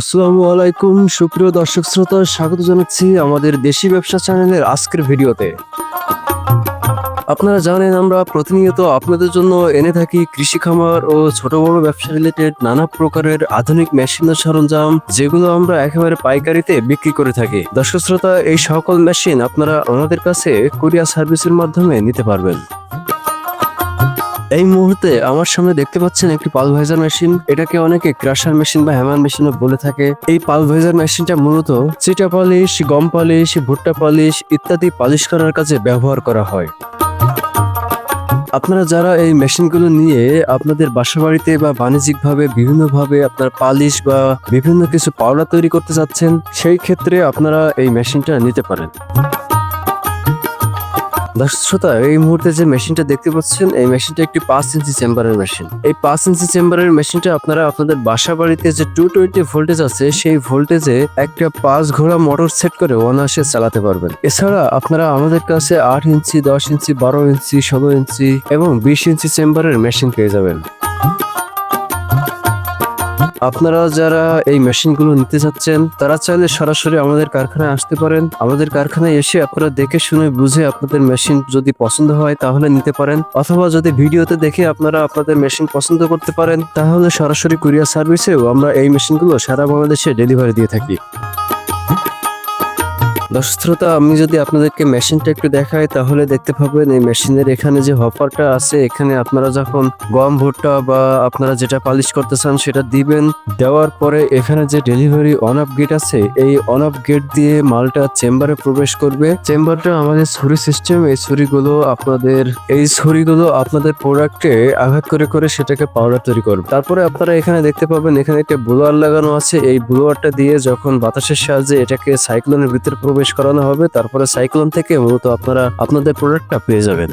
আসসালামু আলাইকুম, সুপ্রিয় দর্শক শ্রোতা, স্বাগত জানাচ্ছি আমাদের দেশি ব্যবসা চ্যানেলের আজকের ভিডিওতে। আপনারা জানেন, আমরা প্রতিনিয়ত আপনাদের জন্য এনে থাকি কৃষি খামার ও ছোট বড় ব্যবসা রিলেটেড নানা প্রকারের আধুনিক মেশিন ও সরঞ্জাম, যেগুলো আমরা একেবারে পাইকারিতে বিক্রি করে থাকি। দর্শক শ্রোতা, এই সকল মেশিন আপনারা আমাদের কাছে কুরিয়ার সার্ভিসের মাধ্যমে নিতে পারবেন। এই মুহূর্তে আমার সামনে দেখতে পাচ্ছেন একটি পালভাইজার মেশিন। এটাকে অনেকে ক্রাশার মেশিন বা হ্যামার মেশিনও বলে থাকে। এই পালভাইজার মেশিনটা মূলত চিটা পালিশ, গম পালিশ, ভুট্টা পালিশ ইত্যাদি পালিশ করার কাজে ব্যবহার করা হয়। আপনারা যারা এই মেশিনগুলো নিয়ে আপনাদের বাসা বাড়িতে বা বাণিজ্যিকভাবে বিভিন্নভাবে আপনার পালিশ বা বিভিন্ন কিছু পাউডার তৈরি করতে চাচ্ছেন, সেই ক্ষেত্রে আপনারা এই মেশিনটা নিতে পারেন। দর্শক শ্রোতা, এই মুহূর্তে যে মেশিনটা দেখতে পাচ্ছেন, এই মেশিনটা একটি পাঁচ ইঞ্চি চেম্বারের মেশিন এই পাঁচ ইঞ্চি চেম্বারের মেশিনটা আপনারা আপনাদের বাসা বাড়িতে যে টু টোয়েন্টি ভোল্টেজ আছে, সেই ভোল্টেজে একটা পাঁচ ঘোড়া মোটর সেট করে অনায়াসে চালাতে পারবেন। এছাড়া আপনারা আমাদের কাছে আট ইঞ্চি, দশ ইঞ্চি, বারো ইঞ্চি, ষোলো ইঞ্চি এবং বিশ ইঞ্চি চেম্বারের মেশিন পেয়ে যাবেন। আপনারা যারা এই মেশিনগুলো নিতে চাচ্ছেন, তারা চাইলে সরাসরি আমাদের কারখানায় আসতে পারেন। আমাদের কারখানায় এসে আপনারা দেখে শুনে বুঝে আপনাদের মেশিন যদি পছন্দ হয়, তাহলে নিতে পারেন। অথবা যদি ভিডিওতে দেখে আপনারা আপনাদের মেশিন পছন্দ করতে পারেন, তাহলে সরাসরি কুরিয়ার সার্ভিসেও আমরা এই মেশিনগুলো সারা বাংলাদেশে ডেলিভারি দিয়ে থাকি। দর্শক শ্রোতা, আমি যদি আপনাদেরকে মেশিনটা একটু দেখাই, তাহলে দেখতে পাবেন এই মেশিনের এখানে যে হপারটা আছে, এখানে আপনারা যখন গম, ভুট্টা বা আপনারা যেটা পালিশ করতে চান, সেটা দিবেন। দেওয়ার পরে এখানে যে ডেলিভারি অন অফ গেট আছে, এই অন অফ গেট দিয়ে মালটা চেম্বারে প্রবেশ করবে। চেম্বারটা আমাদের ছুরি সিস্টেম এই ছুরিগুলো আপনাদের, এই ছুরিগুলো আপনাদের প্রোডাক্টে আঘাত করে করে সেটাকে পাউডার তৈরি করবে। তারপরে আপনারা এখানে দেখতে পাবেন, এখানে একটা ব্লোয়ার লাগানো আছে। এই ব্লোয়ারটা দিয়ে যখন বাতাসের সাহায্যে এটাকে সাইক্লোনের ভিতরে প্রবেশ করানো হবে, তারপরে সাইক্লোন থেকে মূলত আপনারা আপনাদের প্রোডাক্টটা পেয়ে যাবেন।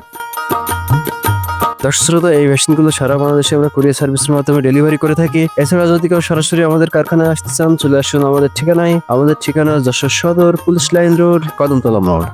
দর্শক এই মেশিনগুলো সারা বাংলাদেশে আমরা কুরিয়ার সার্ভিসের মাধ্যমে ডেলিভারি করে থাকি। এছাড়া যদি কেউ সরাসরি আমাদের কারখানায় আসতে চান, চলে আসুন আমাদের ঠিকানায়। আমাদের ঠিকানা যশোর সদর, পুলিশ লাইন রোড, কদমতলা মোড়।